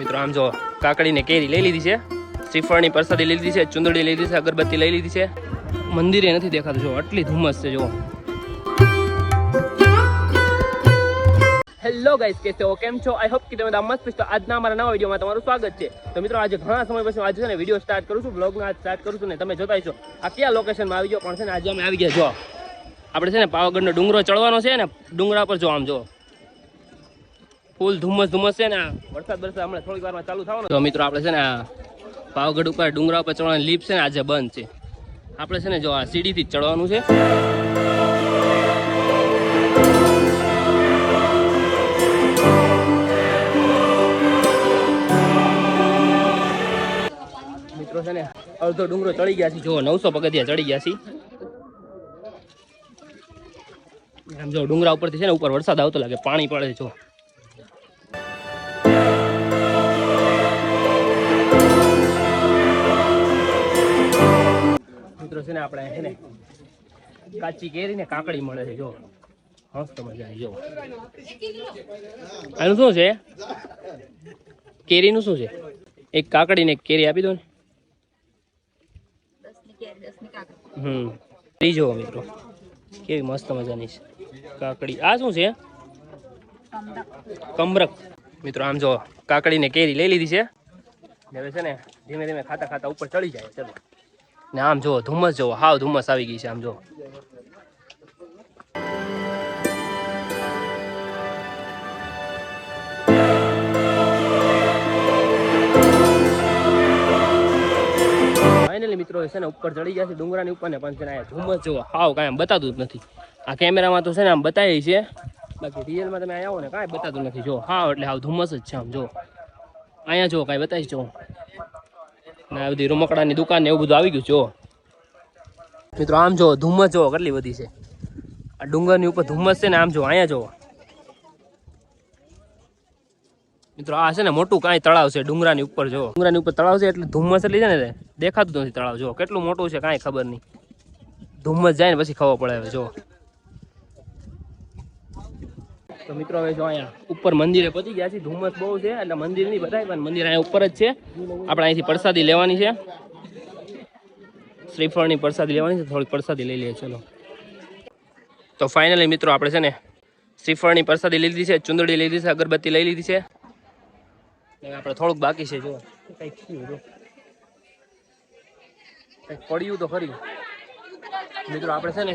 મિત્રો, આમ જો કાકડીને કેરી લઈ લીધી છે, શ્રીફળની પ્રસાદી લઈ લીધી છે, ચુંદડી લઈ લીધી છે, અગરબત્તી લઈ લીધી છે. મંદિરે નથી દેખાતું, જો આટલી ધુમ્મસ છે જો હેલો ગાઈસ કે છો? કેમ છો? આઈ હોપ કે તમે મસ્ત છો. આજના અમારા નવા વિડીયોમાં તમારું સ્વાગત છે. તો મિત્રો, આજે ઘણા સમય પછી આજે છે ને વીડિયો સ્ટાર્ટ કરું છું બ્લોગનો આજ સ્ટાર્ટ કરું છું ને તમે જોતા છો. આ કયા લોકેશનમાં આવી ગયો પણ છે ને? આજે અમે આવી ગયા જો આપણે છે ને પાવાગઢનો ડુંગરો ચડવાનો છે ને, ડુંગરા પર જો આમ જો ફૂલ ધુમ્મસ ધુમ્મસ છે ને વરસાદ વરસાદ હમણાં થોડીક વારમાં ચાલુ થવાનો. તો મિત્રો આપણે છે ને આ પાવાગઢ ઉપર ડુંગરા ઉપર ચડવાની લીપ છે ને આજે બંધ છે. આપણે છે ને જો આ સીડીથી જ ચડવાનું છે. મિત્રો છે ને અડધો ડુંગરો ચડી ગયા છે. જો નવસો પગથિયા ચડી ગયા છે. આમ જો ડુંગરા ઉપરથી છે ને ઉપર વરસાદ આવતો લાગે, પાણી પડે છે, જો. મિત્રો છે ને આપણે છે ને કાચી કેરી ને કાકડી મળે છે જો. મસ્ત મજા જો. આનું શું છે? કેરીનું શું છે? એક કાકડી ને એક કેરી આપી દો ને. હમ. જુઓ મિત્રો. કેવી મસ્ત મજાની છે. કાકડી. આ શું છે? કમરક. મિત્રો આમ જો કાકડી ને કેરી લઈ લીધી છે. હવે છે ને ધીમે ધીમે ખાતા ખાતા ઉપર ચડી જાય. ચલો. ને આમ જો, ધુમ્મસ જો હાવ ધુમ્મસ આવી ગઈ છે, આમ જો. ફાઇનલી મિત્રો છે ને ઉપર ચડી ગયા છે, ડુંગરાની ઉપર ને, પણ છે ને આ ધુમ્મસ જો હાવ કાંઈ બતાતું જ નથી. આ કેમેરામાં તો છે ને આમ બતાવી છે. બાકી રિયલમાં તમે અહીંયા આવો ને, કાંઈ બતાતું નથી, જો, હાવ એટલે હાવ ધુમ્મસ જ છે આમ, જો. અહીંયા જો, કાંઈ બતાવીશ, જો. ને આ બધી રમકડાની દુકાન એવું બધું આવી ગયું જો. મિત્રો, આમ જો, ધુમ્મસ જો કેટલી બધી છે. આ ડુંગરની ઉપર ધુમ્મસ છે ને, આમ જો, અહીંયા જો મિત્રો, આ છે ને, મોટું કાંઈ તળાવ છે, ડુંગરાની ઉપર, જો. ડુંગરાની ઉપર તળાવ છે એટલે ધુમ્મસ એટલે છે ને દેખાતું નથી તળાવ, જો. કેટલું મોટું છે, કાંઈ ખબર નહીં. ધુમ્મસ જાય ને પછી ખબર પડે જો. તો મિત્રો હવે જો અહીંયા ઉપર મંદિરે પહોંચી ગયા છે ધુમ્મસ બહુ છે, એટલે મંદિર નહીં બતાય, પણ મંદિર અહીંયા ઉપર જ છે. આપણે અહીંથી પ્રસાદી લેવાની છે. શ્રીફળની પ્રસાદી લેવાની છે, થોડીક પ્રસાદી લઈ લઈએ, ચલો. તો ફાઇનલી મિત્રો આપણે છે ને શ્રીફળની પ્રસાદી લીધી છે, ચુંદડી લીધી છે, અગરબત્તી લઈ લીધી છે. આપણે થોડુંક બાકી છે જો કંઈક થયું કંઈક પડ્યું તો ખરી. મિત્રો, આપણે છે ને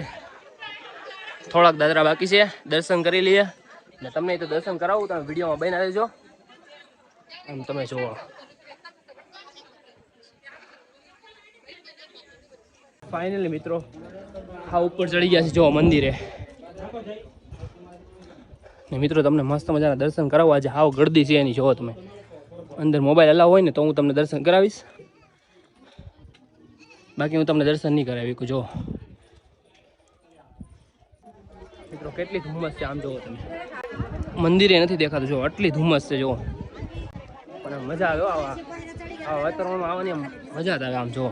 થોડાક દાદરા બાકી છે, દર્શન કરી લઈએ. ને તમને તો દર્શન કરાવું, તમે વિડીયોમાં બની રહેજો. આમ તમે જુઓ. ફાઇનલી મિત્રો, હા ઉપર ચડી ગયા છે જો મંદિરે. ને મિત્રો, તમને મસ્ત મજાના દર્શન કરાવવા આજે હાવ ગળદી છે એની જોવો તમે. અંદર મોબાઈલ અલાવ હોય ને તો હું તમને દર્શન કરાવીશ. બાકી હું તમને દર્શન નહીં કરાવી જો મિત્રો કેટલી ધુમ્મસ છે આમ જોવો તમે. મંદિરે નથી દેખાતું જો આટલી ધુમ્મસ છે જો પણ મજા આવે આવા. આવા વાતાવરણમાં આવવાની મજા જ આવે આમ જો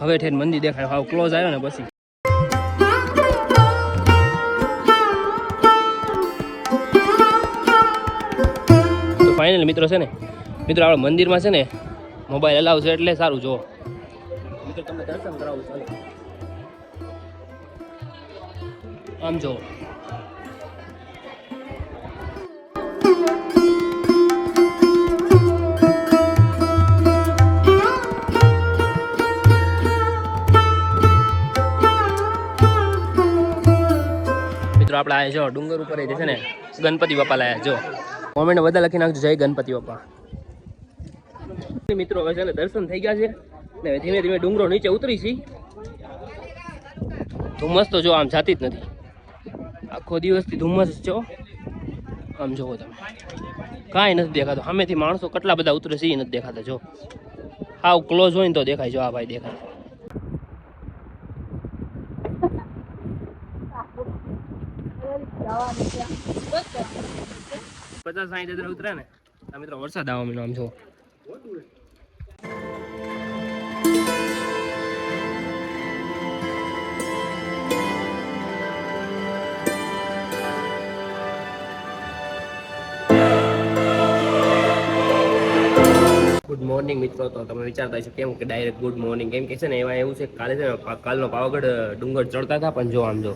હવે ઠેર મંદિર દેખાય, હાવ ક્લોઝ આવ્યો ને પછી. ફાઇનલ મિત્રો છે ને, મિત્રો આપણે મંદિરમાં છે ને મોબાઈલ અલાવ છે એટલે સારું જો મિત્રો, તમને દર્શન કરાવું ચાલો આમ જો. મિત્રો, આપણે આ જો, ડુંગર ઉપર એ છે ને, ગણપતિ બાપા લાયા, જો. કોમેન્ટ બધા લખી નાખજો, જય ગણપતિ બાપા. મિત્રો, હવે છે ને દર્શન થઈ ગયા છે, ને ધીમે ધીમે ડુંગરો નીચે ઉતરી છી. તો મસ્ત જો, આમ જાતી જ નથી. આખો દિવસથી ધુમ્મસ છો આમ જોવો તમે. કાંઈ નથી દેખાતો. સામેથી માણસો કેટલા બધા ઉતરે છે એ નથી દેખાતા, જો. હાવ ક્લોઝ હોય ને તો દેખાય, જો આ ભાઈ દેખાય. પચાસ સાઈઠ હજાર ઉતરે ને. મિત્રો વરસાદ આવવા માંડ્યો, આમ જો ગુડ મોર્નિંગ મિત્રો. તો તમે વિચારતા હશો કેમ કે ડાયરેક્ટ ગુડ મોર્નિંગ કેમ કે છે ને એમાં એવું છે કાલે છે કાલનો પાવાગઢ ડુંગર ચડતા હતા પણ જો આમ જો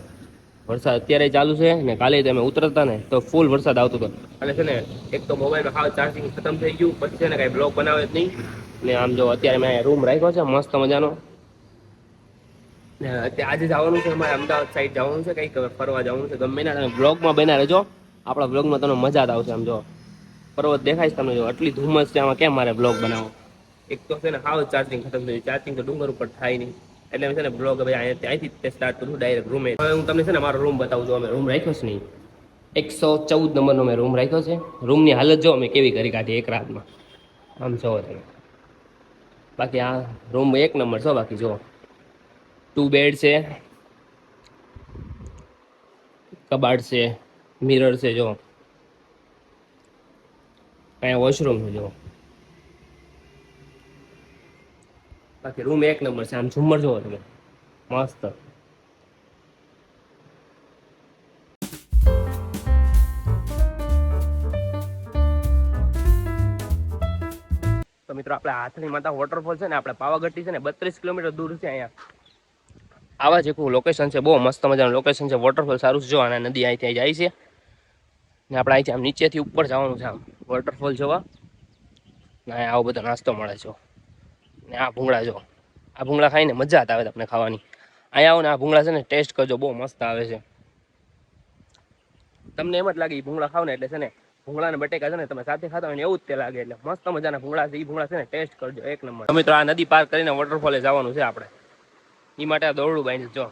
વરસાદ અત્યારે ચાલુ છે ને કાલે તમે ઉતરતા ને તો ફૂલ વરસાદ આવતો હતો. અને છે ને એક તો મોબાઈલમાં હાવ ચાર્જિંગ ખતમ થઈ ગયું. પછી છે ને કાંઈ બ્લોગ બનાવે જ નહીં. ને આમ જો અત્યારે મેં રૂમ રાખ્યો છે, મસ્ત મજાનો. ને અત્યારે આજે જવાનું છે, અમારે અમદાવાદ સાઈડ જવાનું છે, કંઈક ફરવા જવાનું છે. ગમે ના બ્લોગમાં બના રહેજો. આપણા બ્લોગમાં તમને મજા જ આવશે આમ જો. પર્વત દેખાય છે તમને જો? આટલી ધુમ્મસ છે, આમાં કેમ મારે બ્લોગ બનાવો એક તો છે ને હાવ ચાર્જિંગ ખતમ થયું ચાર્જિંગ તો ડુંગર ઉપર થાય નહીં. એટલે અમે છે ને બ્લોગ હવે અહીંયા તે સ્ટાર્ટ કરું ડાયરેક્ટ રૂમે હવે હું તમને છે ને મારો રૂમ બતાવું છું. અમે રૂમ રાખ્યો છે નહીં. એકસો ચૌદ નંબરનો મેં રૂમ રાખ્યો છે. રૂમની હાલત જો અમે કેવી કરી કાઢી એક રાતમાં. આમ જોવો તમે. બાકી આ રૂમ એક નંબર છો બાકી જો ટુ બેડ છે. કબાટ છે. મિરર છે જો અહીંયા વોશરૂમ છે, જો. બાકી રૂમ એક નંબર છે, આમ ઝુમ્મર જોવો તમે. મસ્ત. તો મિત્રો, આપણે હાથની માતા વોટરફોલ છે ને, આપણે પાવાગઢથી છે ને, બત્રીસ કિલોમીટર દૂર છે અહીંયા. આવા જ એક લોકેશન છે, બહુ મસ્ત મજાનું લોકેશન છે વોટરફોલ સારું છે, જો, આના નદી અહીંથી જાય છે. ને આપણે અહીંથી આમ નીચેથી ઉપર જવાનું છે આમ વોટરફોલ જોવા. ને આવો બધો નાસ્તો મળે છે. ને આ ભૂંગળા જો, આ ભૂંગળા ખાઈને મજા આવે તમને ખાવાની. અહીંયા આવો ને આ ભૂંગળા છે ને ટેસ્ટ કરજો, બહુ મસ્ત આવે છે. તમને એમ જ લાગે એ ભૂંગળા ખાવ ને એટલે છે ને ભૂંગળા ને બટેકા છે ને તમે સાથે ખાતા હોય ને એવું જ તે લાગે એટલે મસ્ત મજાના ભૂંગળા છે એ ભૂંગળા છે ને ટેસ્ટ કરજો એક નંબર. તમે તો આ નદી પાર કરીને વોટરફોલે જવાનું છે આપણે. એ માટે આ દોરડું બાંધી જો.